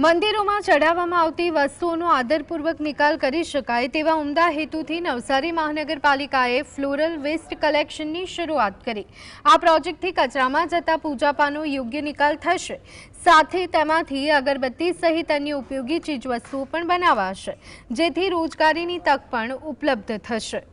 મંદિરોમાં ચડાવવામાં આવતી વસ્તુઓનો આદરપૂર્વક નિકાલ કરી શકાય તેવા ઉમદા હેતુથી નવસારી મહાનગરપાલિકાએ ફ્લોરલ વેસ્ટ કલેક્શનની શરૂઆત કરી. આ પ્રોજેક્ટથી કચરામાં જતા પૂજાપાનો યોગ્ય નિકાલ થશે. સાથે તેમાંથી અગરબત્તી સહિત અન્ય ઉપયોગી ચીજવસ્તુઓ પણ બનાવાશે, જેથી રોજગારીની તક પણ ઉપલબ્ધ થશે.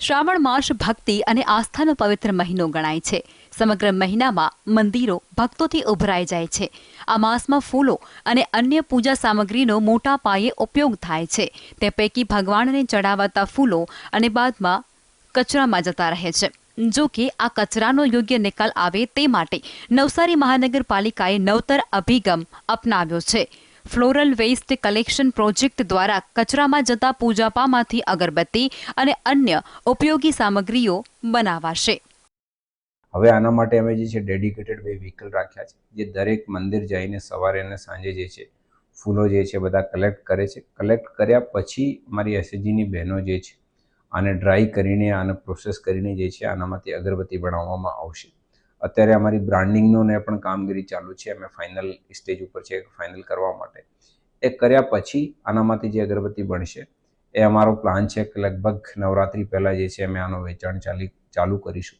શ્રાવણ માસ ભક્તિ અને આસ્થાનો પવિત્ર મહિનો ગણાય છે. સમગ્ર મહિનામાં મંદિરો ભક્તોથી ઉભરાઈ જાય છે. આ માસમાં ફૂલો અને અન્ય પૂજા સામગ્રીનો મોટા પાયે ઉપયોગ થાય છે. તે પૈકી ભગવાનને ચડાવાતા ફૂલો અને બાદમાં કચરામાં જતા રહે છે. જો કે આ કચરાનો યોગ્ય નિકાલ આવે તે માટે નવસારી મહાનગરપાલિકાએ નવતર અભિગમ અપનાવ્યો છે. ફ્લોરલ વેસ્ટ કલેક્શન પ્રોજેક્ટ દ્વારા કચરામાં જતા પૂજાપામાંથી અગરબત્તી અને અન્ય ઉપયોગી સામગ્રીઓ બનાવાશે. હવે આના માટે અમે જે છે ડેડિકેટેડ બે વ્હીકલ રાખ્યા છે, જે દરેક મંદિર જઈને સવારે અને સાંજે જે છે ફૂલો જે છે બધા કલેક્ટ કરે છે. કલેક્ટ કર્યા પછી મારી એસએચજીની બહેનો જે છે આને ડ્રાય કરીને આને પ્રોસેસ કરીને જે છે આનામાંથી અગરબત્તી બનાવવામાં આવશે. અત્યારે અમારી બ્રાન્ડિંગનો ને પણ કામગીરી ચાલુ છે. અમે ફાઇનલ સ્ટેજ ઉપર છે ફાઇનલ કરવા માટે. એ કર્યા પછી આનામાંથી જે અગરબત્તી બનશે, એ અમારો પ્લાન છે કે લગભગ નવરાત્રી પહેલાં જે છે, અમે આનું વેચાણ ચાલી, ચાલુ કરીશું.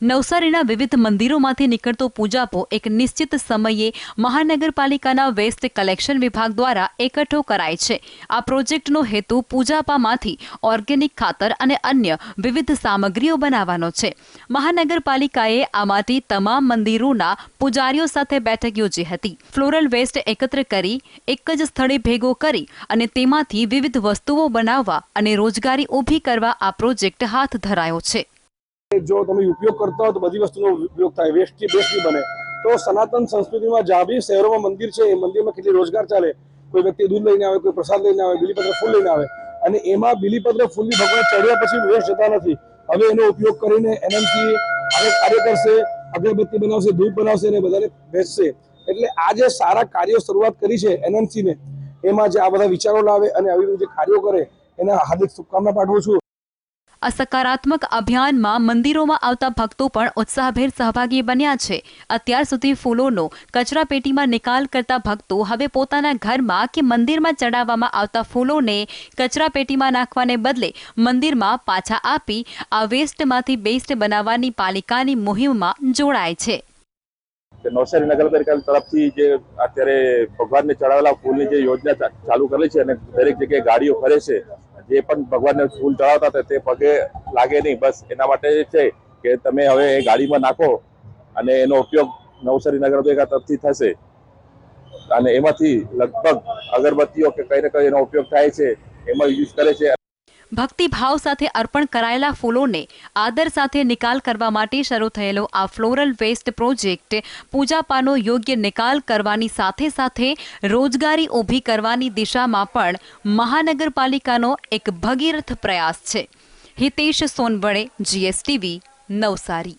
નવસારીના વિવિધ મંદિરોમાંથી નીકળતો પૂજાપો એક નિશ્ચિત સમયે મહાનગરપાલિકાના વેસ્ટ કલેક્શન વિભાગ દ્વારા એકઠો કરાય છે. આ પ્રોજેક્ટનો હેતુ પૂજાપામાંથી ઓર્ગેનિક ખાતર અને અન્ય વિવિધ સામગ્રીઓ બનાવવાનો છે. મહાનગરપાલિકાએ આમાંથી તમામ મંદિરોના પૂજારીઓ સાથે બેઠક યોજી હતી. ફ્લોરલ વેસ્ટ એકત્ર કરી, એક જ સ્થળે ભેગો કરી અને તેમાંથી વિવિધ વસ્તુઓ બનાવવા અને રોજગારી ઊભી કરવા આ પ્રોજેક્ટ હાથ ધરાયો છે. જો તમે ઉપયોગ કરતા હો તો બધી વસ્તુનો ઉપયોગ થાય વેસ્ટથી બેસ્ટ બી બને. તો સનાતન સંસ્કૃતિમાં જ્યાં બી શહેરોમાં મંદિર છે, એ મંદિરમાં કેટલી રોજગાર ચાલે? કોઈ વ્યક્તિ દૂધ લઈને આવે, કોઈ પ્રસાદ લઈને આવે, બીલીપત્ર ફૂલ લઈને આવે. અને એમાં બીલીપત્ર ફૂલની ભગવાન ચડ્યા પછી વેસ્ટ જતા નથી. હવે એનો ઉપયોગ કરીને એનએમસી આગળ કાર્ય કરશે, અગરબત્તી બનાવશે, ધૂપ બનાવશે અને બધાને વેચશે એટલે આ જે સારા કાર્યો શરૂઆત કરી છે એનએમસીને એમાં જે આ બધા વિચારો લાવે અને આવી રીતે કાર્યો કરે, એના હાર્દિક શુભકામના પાઠવું છું. આ સકારાત્મક અભિયાનમાં મંદિરોમાં આવતા ભક્તો પણ ઉત્સાહભેર સહભાગી બન્યા છે. અત્યાર સુધી ફૂલોનો કચરાપેટીમાં નિકાલ કરતા ભક્તો હવે પોતાના ઘરમાં કે મંદિરમાં ચડાવવામાં આવતા ફૂલોને કચરાપેટીમાં નાખવાને બદલે મંદિરમાં પાછા આપી આ વેસ્ટમાંથી બેસ્ટ બનાવવાની પાલિકાની મુહિમમાં જોડાય છે. નવસારી નગરપાલિકા તરફથી જે અત્યારે ભગવાનને ચડાવેલા ફૂલની જે યોજના ચાલુ કરેલી છે અને દરેક જગ્યાએ ગાડીઓ ફરે છે જે પણ ભગવાનને ફૂલ ચડાવતા તે પગે લાગે નહીં. બસ એના માટે છે કે તમે હવે એ ગાડીમાં નાખો અને એનો ઉપયોગ નવસારી નગરપાલિકા તરફથી થશે. અને એમાંથી લગભગ અગરબત્તીઓ કે કઈ ને કઈ એનો ઉપયોગ થાય છે, એમાં યુઝ કરે છે. ભક્તિભાવ સાથે અર્પણ કરાયેલા ફૂલોને આદર સાથે નિકાલ કરવા માટે શરૂ થયેલો આ ફ્લોરલ વેસ્ટ પ્રોજેક્ટ પૂજાપાનો યોગ્ય નિકાલ કરવાની સાથે સાથે રોજગારી ઊભી કરવાની દિશામાં પણ મહાનગરપાલિકાનો એક ભગીરથ પ્રયાસ છે. હિતેશ સોનવડે જીએસટીવી નવસારી.